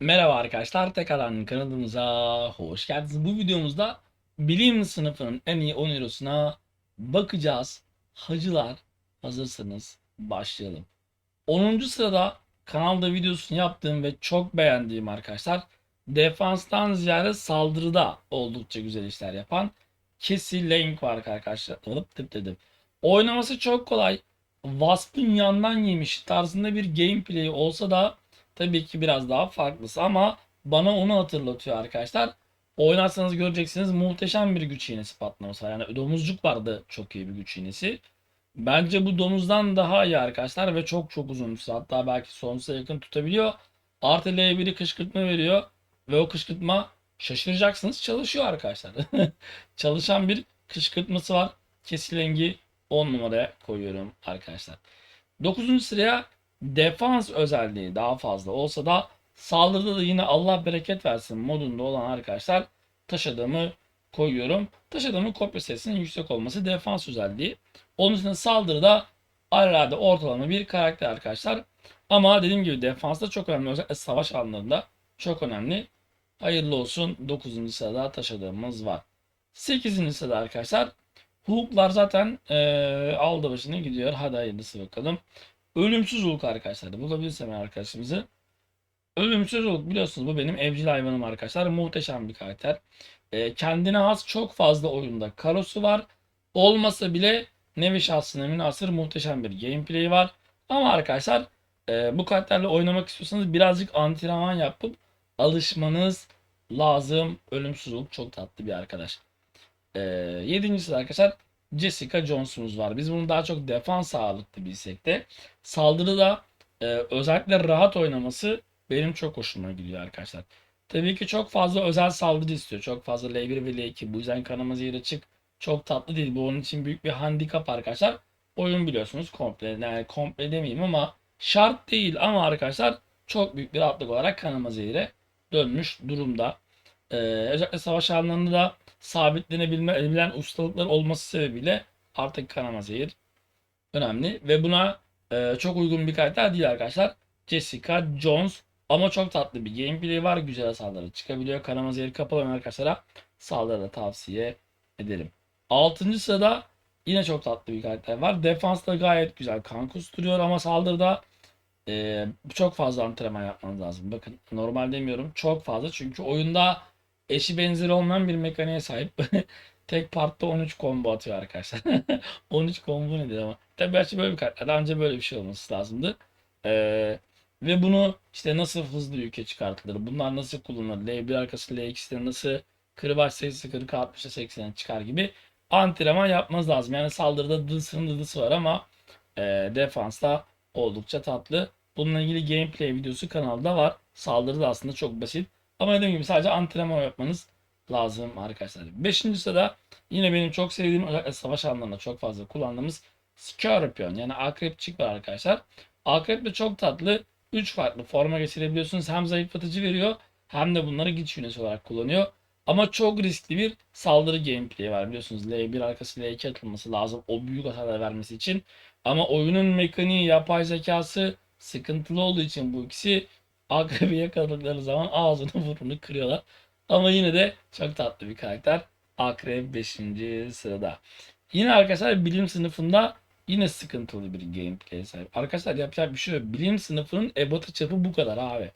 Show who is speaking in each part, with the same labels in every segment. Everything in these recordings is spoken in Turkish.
Speaker 1: Merhaba arkadaşlar, tekrardan kanalımıza hoş geldiniz. Bu videomuzda bilim sınıfının en iyi 10 eurosuna bakacağız. Hacılar, hazırsanız başlayalım. 10. sırada kanalda videosunu yaptığım ve çok beğendiğim arkadaşlar, defanstan ziyade saldırıda oldukça güzel işler yapan Cassie Lang var arkadaşlar. Alıp tıp dedim. Oynaması çok kolay. Wasp'ın yandan yemiş tarzında bir gameplay olsa da Tabii ki biraz daha farklısı ama bana onu hatırlatıyor arkadaşlar. Oynarsanız göreceksiniz muhteşem bir güç iğnesi patlaması var. Yani domuzcuk vardı çok iyi bir güç iğnesi. Bence bu domuzdan daha iyi arkadaşlar ve çok çok uzun süre. Hatta belki sonsuza yakın tutabiliyor. Artı L1'i kışkırtma veriyor. Ve o kışkırtma şaşıracaksınız çalışıyor arkadaşlar. Çalışan bir kışkırtması var. Kesilengi 10 numaraya koyuyorum arkadaşlar. 9. sıraya defans özelliği daha fazla olsa da saldırıda da yine Allah bereket versin modunda olan arkadaşlar taş adamı koyuyorum. Taş adamın kopya sayısının yüksek olması defans özelliği. Onun için saldırıda arada ortalama bir karakter arkadaşlar. Ama dediğim gibi defansta çok önemli. Özellikle savaş alanlarında çok önemli. Hayırlı olsun 9. sırada taş adamımız var. 8. sırada arkadaşlar Hulk'lar zaten ee, aldı başını gidiyor. Hadi hayırlısı bakalım. Ölümsüz Hulk arkadaşlar. Bulabilirsem eğer arkadaşımızı. Ölümsüz Hulk biliyorsunuz bu benim evcil hayvanım arkadaşlar. Muhteşem bir karakter. Ee, kendine has çok fazla oyunda karosu var. Olmasa bile nevi şahsına münasır muhteşem bir gameplay var. Ama arkadaşlar e, bu karakterle oynamak istiyorsanız birazcık antrenman yapıp alışmanız lazım. Ölümsüz Hulk çok tatlı bir arkadaş. Ee, yedincisi arkadaşlar Jessica Jones'umuz var. Biz bunu daha çok defans ağırlıklı bilsek de saldırıda e, özellikle rahat oynaması benim çok hoşuma gidiyor arkadaşlar. Tabii ki çok fazla özel saldırı istiyor. Çok fazla L1 ve L2. Bu yüzden kanama zehir açık çok tatlı değil. Bu onun için büyük bir handikap arkadaşlar. Oyun biliyorsunuz komple. Yani komple demeyeyim ama şart değil ama arkadaşlar çok büyük bir rahatlık olarak kanama zehire dönmüş durumda. Ee, özellikle savaş alanlarında da sabitlenebilen ustalıklar olması sebebiyle artık kanama zehir önemli. Ve buna e, çok uygun bir karakter değil arkadaşlar. Jessica Jones ama çok tatlı bir gameplay var. Güzel hasarları çıkabiliyor. Kanama zehri kapalı olan arkadaşlara saldırıda tavsiye ederim. 6. sırada yine çok tatlı bir karakter var. Defansta gayet güzel kan kusturuyor ama saldırıda e, çok fazla antrenman yapmanız lazım. Bakın normal demiyorum. Çok fazla çünkü oyunda eşi benzeri olmayan bir mekaniğe sahip. Tek partta 13 combo atıyor arkadaşlar. 13 combo nedir ama. Tabii belki böyle bir karakter. Daha önce böyle bir şey olması lazımdı. Ee, ve bunu işte nasıl hızlı yüke çıkartılır? Bunlar nasıl kullanılır? L1 arkası L2'de nasıl kırbaç sayısı 40'a 60'a 80'e çıkar gibi antrenman yapmanız lazım. Yani saldırıda dılsının dıdısı var ama e, defansta oldukça tatlı. Bununla ilgili gameplay videosu kanalda var. Saldırı da aslında çok basit. Ama dediğim gibi sadece antrenman yapmanız lazım arkadaşlar. Beşinci sırada yine benim çok sevdiğim özellikle savaş alanlarında çok fazla kullandığımız Scorpion yani akrepçik var arkadaşlar. Akrep de çok tatlı. 3 farklı forma geçirebiliyorsunuz. Hem zayıflatıcı veriyor hem de bunları güç yönesi olarak kullanıyor. Ama çok riskli bir saldırı gameplay var biliyorsunuz. L1 arkası L2 atılması lazım o büyük hasarlar vermesi için. Ama oyunun mekaniği, yapay zekası sıkıntılı olduğu için bu ikisi akrebi yakaladıkları zaman ağzını burnunu kırıyorlar. Ama yine de çok tatlı bir karakter. Akrep 5. sırada. Yine arkadaşlar bilim sınıfında yine sıkıntılı bir gameplay sahip. Arkadaşlar yapacak bir şey yok. Bilim sınıfının ebatı çapı bu kadar abi.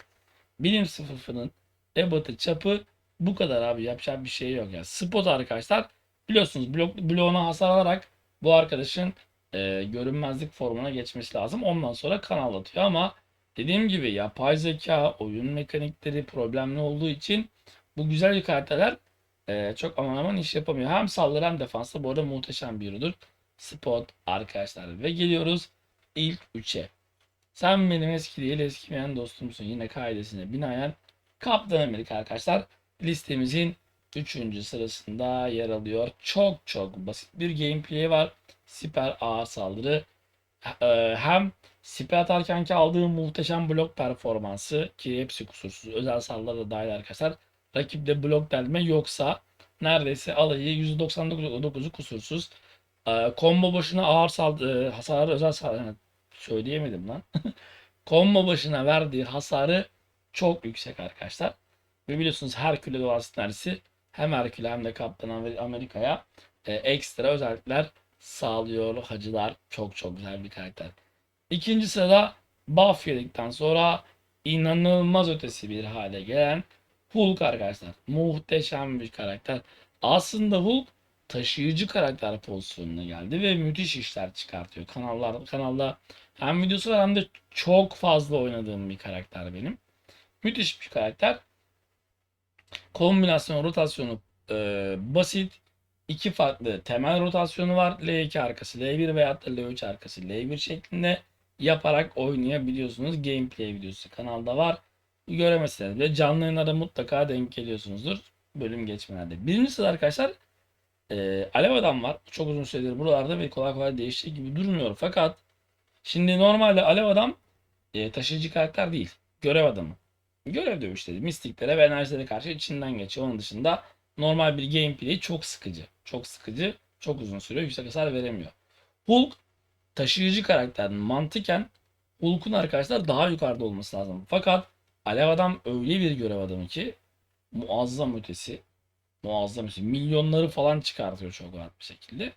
Speaker 1: Bilim sınıfının ebatı çapı bu kadar abi. Yapacak bir şey yok. Yani spot arkadaşlar biliyorsunuz blok, bloğuna hasar alarak bu arkadaşın e, görünmezlik formuna geçmesi lazım. Ondan sonra kanal atıyor ama dediğim gibi yapay zeka, oyun mekanikleri problemli olduğu için bu güzel karakterler e, çok aman aman iş yapamıyor. Hem saldırı hem defansta bu arada muhteşem bir yürüdür. Spot arkadaşlar. Ve geliyoruz ilk 3'e. Sen benim eski değil eskimeyen dostumsun. Yine kaidesine binaen Kaptan Amerika arkadaşlar listemizin 3. sırasında yer alıyor. Çok çok basit bir gameplay var. Siper ağır saldırı. Ee, hem siper atarkenki aldığı muhteşem blok performansı ki hepsi kusursuz. Özel saldırılar da dahil arkadaşlar. Rakipte blok delme yoksa neredeyse alayı %99.9'u kusursuz. Ee, combo başına ağır saldırı, hasarı özel saldırı söyleyemedim lan. combo başına verdiği hasarı çok yüksek arkadaşlar. Ve biliyorsunuz Herkül'e doğal sinerjisi hem Herkül'e hem de Kaptan Amer- Amerika'ya e, ekstra özellikler sağlıyor. Hacılar çok çok güzel bir karakter. İkinci sırada buff yedikten sonra inanılmaz ötesi bir hale gelen Hulk arkadaşlar. Muhteşem bir karakter. Aslında Hulk taşıyıcı karakter pozisyonuna geldi ve müthiş işler çıkartıyor. Kanallar kanalda hem videosu var hem de çok fazla oynadığım bir karakter benim. Müthiş bir karakter. Kombinasyon rotasyonu e, basit. İki farklı temel rotasyonu var. L2 arkası L1 veyahut da L3 arkası L1 şeklinde yaparak oynayabiliyorsunuz. Gameplay videosu kanalda var. Göremezseniz de canlı yayınlara mutlaka denk geliyorsunuzdur. Bölüm geçmelerde. Birinci sırada arkadaşlar e, Alev Adam var. Çok uzun süredir buralarda ve kolay kolay değiştiği gibi durmuyor. Fakat şimdi normalde Alev Adam e, taşıyıcı karakter değil. Görev adamı. Görev dövüşleri, mistiklere ve enerjilere karşı içinden geçiyor. Onun dışında normal bir gameplay çok sıkıcı. Çok sıkıcı, çok uzun sürüyor. Yüksek hasar veremiyor. Hulk taşıyıcı karakter mantıken Hulk'un arkadaşlar daha yukarıda olması lazım. Fakat Alev Adam öyle bir görev adamı ki muazzam ötesi. Muazzam ötesi. Milyonları falan çıkartıyor çok rahat bir şekilde.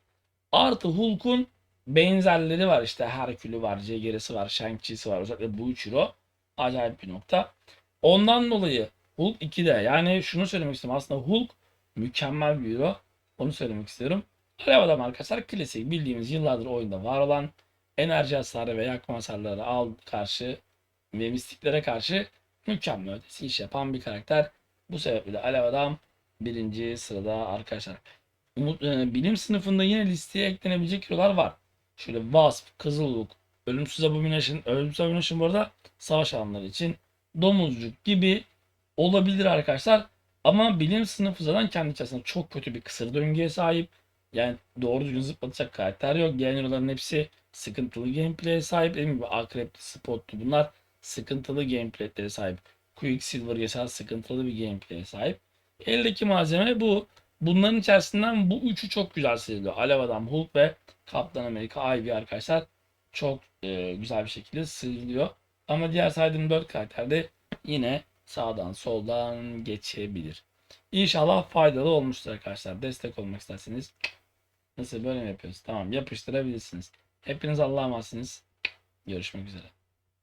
Speaker 1: Artı Hulk'un benzerleri var işte Herkül'ü var, Jaeger'isi var, Shang-Chi'si var. Özellikle bu üç hero acayip bir nokta. Ondan dolayı Hulk 2'de yani şunu söylemek istiyorum. Aslında Hulk mükemmel bir hero. Onu söylemek istiyorum. Alev Adam arkadaşlar klasik bildiğimiz yıllardır oyunda var olan enerji hasarı ve yakma hasarları al karşı ve mistiklere karşı mükemmel ötesi iş yapan bir karakter. Bu sebeple Alev Adam birinci sırada arkadaşlar. Umut, e, bilim sınıfında yine listeye eklenebilecek hero'lar var. Şöyle Wasp, Kızılbuk, Ölümsüz Abomination, Ölümsüz Abomination bu arada savaş alanları için domuzcuk gibi olabilir arkadaşlar. Ama bilim sınıfı zaten kendi içerisinde çok kötü bir kısır döngüye sahip. Yani doğru düzgün zıplatacak karakter yok. Gelen hero'ların hepsi sıkıntılı gameplay'e sahip. Dediğim gibi Akrep'ti, Spot'tu bunlar sıkıntılı gameplay'lere sahip. Quicksilver geçen sıkıntılı bir gameplay'e sahip. Eldeki malzeme bu. Bunların içerisinden bu üçü çok güzel seçiliyor. Alev Adam, Hulk ve Kaptan Amerika Ivy arkadaşlar çok e, güzel bir şekilde sıyrılıyor. Ama diğer saydığım 4 karakter de yine sağdan soldan geçebilir. İnşallah faydalı olmuştur arkadaşlar. Destek olmak isterseniz nasıl böyle mi yapıyoruz? Tamam yapıştırabilirsiniz. Hepiniz Allah'a emanetsiniz. Görüşmek üzere.